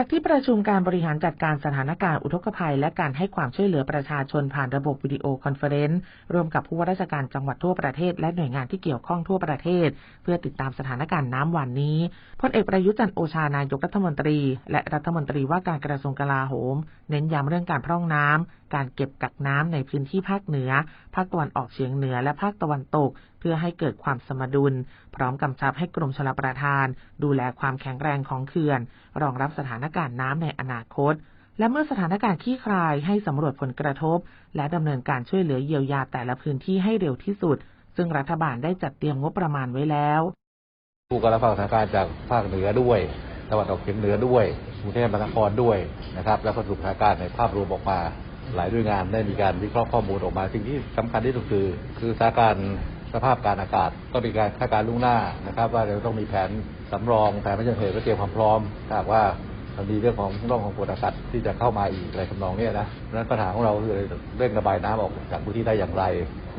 จากที่ประชุมการบริหารจัดการสถานการณ์อุทกภัย และการให้ความช่วยเหลือประชาชนผ่านระบบวิดีโอคอนเฟอเรนซ์ร่วมกับผู้ว่าราชการจังหวัดทั่วประเทศ และหน่วยงานที่เกี่ยวข้องทั่วประเทศ เพื่อติดตามสถานการณ์น้ำวันนี้พลเอกประยุจันโอชานายกรัฐมนตรี และรัฐมนตรีว่าการกระทรวงกลาโหม เน้นย้ำเรื่องการพร่องน้ำการเก็บกักน้ำในพื้นที่ภาคเหนือ ภาคตะวันออกเฉียงเหนือและภาคตะวันตกเพื่อให้เกิดความสมดุล พร้อมกำชับให้กรมชลประทาน ดูแลความแข็งแรงของเขื่อน รองรับสถานการณ์น้ำในอนาคตและเมื่อสถานการณ์คลี่คลายให้สำรวจผลกระทบ และดำเนินการช่วยเหลือเยียวยาแต่ละพื้นที่ให้เร็วที่สุด ซึ่งรัฐบาลได้จัดเตรียมงบประมาณไว้แล้วผู้การรับฟังสถานการณ์จากภาคเหนือด้วยตะวันออกเฉียงเหนือด้วยกรุงเทพมหานครด้วยนะครับแล้วก็สรุปสถานการณ์ในภาพรวมออกมา หลายด้วยงานได้มีการวิเคราะห์ข้อมูลออกมา สิ่งที่สำคัญที่สุดคือ คือสถานการณ์ สภาพการอากาศก็มีการคาดการล่วงหน้านะครับ ว่าจะต้องมีแผนสำรองแผนไม่เฉพาะก็เตรียมความพร้อมถ้าว่ามันมีเรื่องของร่องของกดอากาศที่จะเข้ามาอีกอะไรทำนองเนี้ยนะนั้นปัญหาของเราคือเร่งระบายน้ำออกจากพื้นที่ได้อย่างไร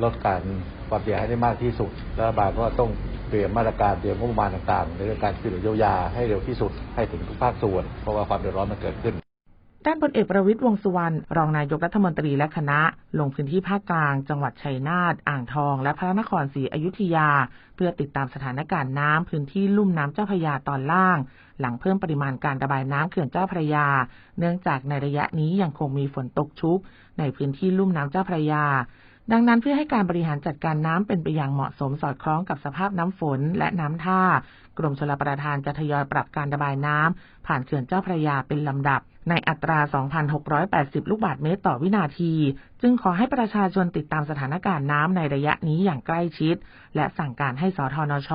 ลดการความเสียหายได้มากที่สุดรัฐบาลก็ต้องเตรียมมาตรการเตรียมงบประมาณต่างๆ ในเรื่องการช่วยเหลือเยียวยาให้เร็วที่สุดให้ถึงทุกภาคส่วน เพราะว่าความเดือดร้อนมันเกิดขึ้น ด้านพลเอกประวิตยวงษ์สุวรรณรองนายกรัฐมนตรีและคณะ ลงพื้นที่ภาคกลาง จังหวัดชัยนาทอ่างทอง และพระนครศรีอยุธยา เพื่อติดตามสถานการณ์น้ำพื้นที่ลุ่มน้ำเจ้าพระยาตอนล่าง หลังเพิ่มปริมาณการระบายน้ำเขื่อนเจ้าพระยา เนื่องจากในระยะนี้ยังคงมีฝนตกชุก ในพื้นที่ลุ่มน้ำเจ้าพระยาดังนั้นเพื่อให้การบริหารจัดการน้ำเป็นไปอย่างเหมาะสมสอดคล้องกับสภาพน้ำฝนและน้ำท่า กรมชลประทานจะทยอยปรับการระบายน้ำผ่านเขื่อนเจ้าพระยาเป็นลำดับ ในอัตรา 2,680 ลูกบาศก์เมตรต่อวินาที จึงขอให้ประชาชนติดตามสถานการณ์น้ำในระยะนี้อย่างใกล้ชิด และสั่งการให้สทนช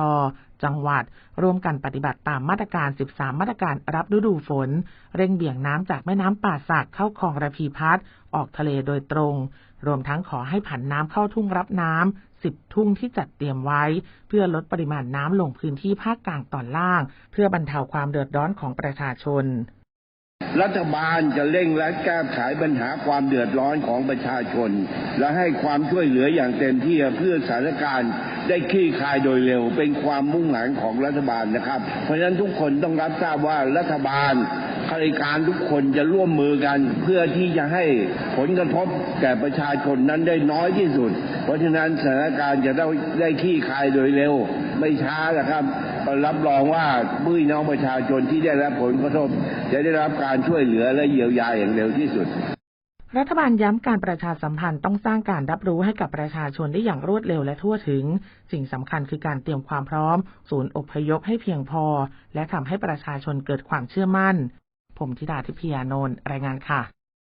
จังหวัด ร่วมกันปฏิบัติตามมาตรการ 13 มาตรการรับฤดูฝน เร่งเบี่ยงน้ำจากแม่น้ำป่าสักเข้าคลองระพีพัฒน์ออกทะเลโดยตรง รวมทั้งขอให้ผันน้ำเข้าทุ่งรับน้ำ10 ทุ่งที่จัดเตรียมไว้ เพื่อลดปริมาณน้ำลงพื้นที่ภาคกลางตอนล่าง เพื่อบรรเทาความเดือดร้อนของประชาชน รัฐบาลจะเร่งและแก้ไขปัญหาความเดือดร้อนของประชาชน และให้ความช่วยเหลืออย่างเต็มที่เพื่อสถานการณ์ได้คลี่คลายโดยเร็ว เป็นความมุ่งหมายของรัฐบาลนะครับ เพราะฉะนั้นทุกคนต้องรับทราบว่ารัฐบาล ข้าราชการทุกคนจะร่วมมือกัน เพื่อที่จะให้ผลกระทบแก่ประชาชนนั้นได้น้อยที่สุด เพราะฉะนั้นสถานการณ์จะได้ได้คลี่คลายโดยเร็ว ไม่ช้านะครับรับรองว่าพี่น้องประชาชนที่ได้รับผลกระทบ จะได้รับการช่วยเหลือและเยียวยาอย่างเร็วที่สุดรัฐบาลย้ำการประชาสัมพันธ์ต้องสร้างการรับรู้ให้กับประชาชนได้อย่างรวดเร็วและทั่วถึง สิ่งสำคัญคือการเตรียมความพร้อม ศูนย์อพยพให้เพียงพอ และทำให้ประชาชนเกิดความเชื่อมั่น ผมธิดาทิพยานนท์รายงานค่ะ